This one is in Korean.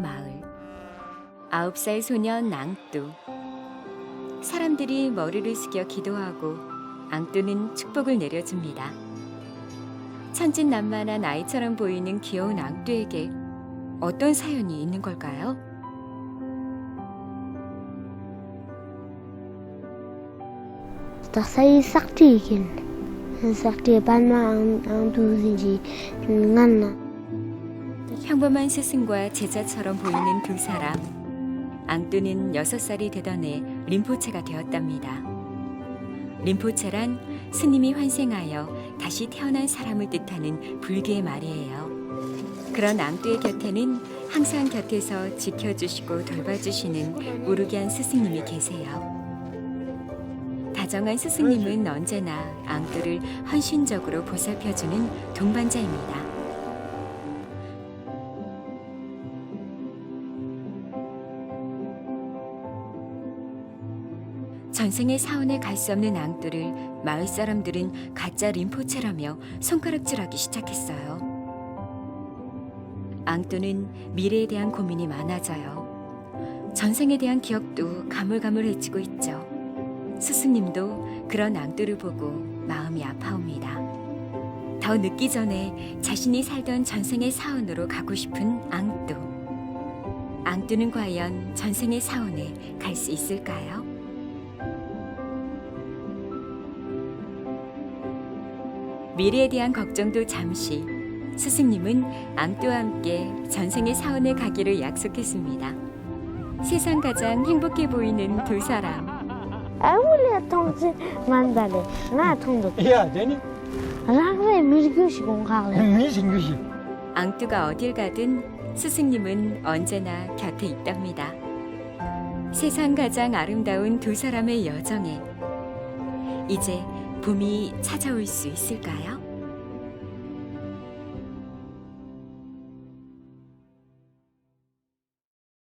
마을. 아홉 살 소년 앙뚜. 사람들이 머리를 숙여 기도하고 앙뚜는 축복을 내려줍니다. 천진난만한 아이처럼 보이는 귀여운 앙뚜에게 어떤 사연이 있는 걸까요? ndax say sakti kin sakti nganna 평범한 스승과 제자처럼 보이는 두 사람. 앙뚜는 여섯 살이 되던 해 림포체가 되었답니다. 림포체란 스님이 환생하여 다시 태어난 사람을 뜻하는 불교의 말이에요. 그런 앙뚜의 곁에는 항상 곁에서 지켜주시고 돌봐주시는 우르기한 스승님이 계세요. 다정한 스승님은 언제나 앙뚜를 헌신적으로 보살펴주는 동반자입니다. 전생의 사원에 갈 수 없는 앙뚜를 마을 사람들은 가짜 림포체라며 손가락질하기 시작했어요. 앙뚜는 미래에 대한 고민이 많아져요. 전생에 대한 기억도 가물가물해지고 있죠. 스승님도 그런 앙뚜를 보고 마음이 아파옵니다. 더 늦기 전에 자신이 살던 전생의 사원으로 가고 싶은 앙뚜. 앙뚜는 과연 전생의 사원에 갈 수 있을까요? 미래에 대한 걱정도 잠시 스승님은 앙뚜와 함께 전생의 사원에 가기를 약속했습니다. 세상 가장 행복해 보이는 두 사람. awule tongchi mandale na tongdo 야, 되니? shigon khale 미신 것이. 앙뚜가 어딜 가든 스승님은 언제나 곁에 있답니다. 세상 가장 아름다운 두 사람의 여정에 이제 봄이 찾아올 수 있을까요?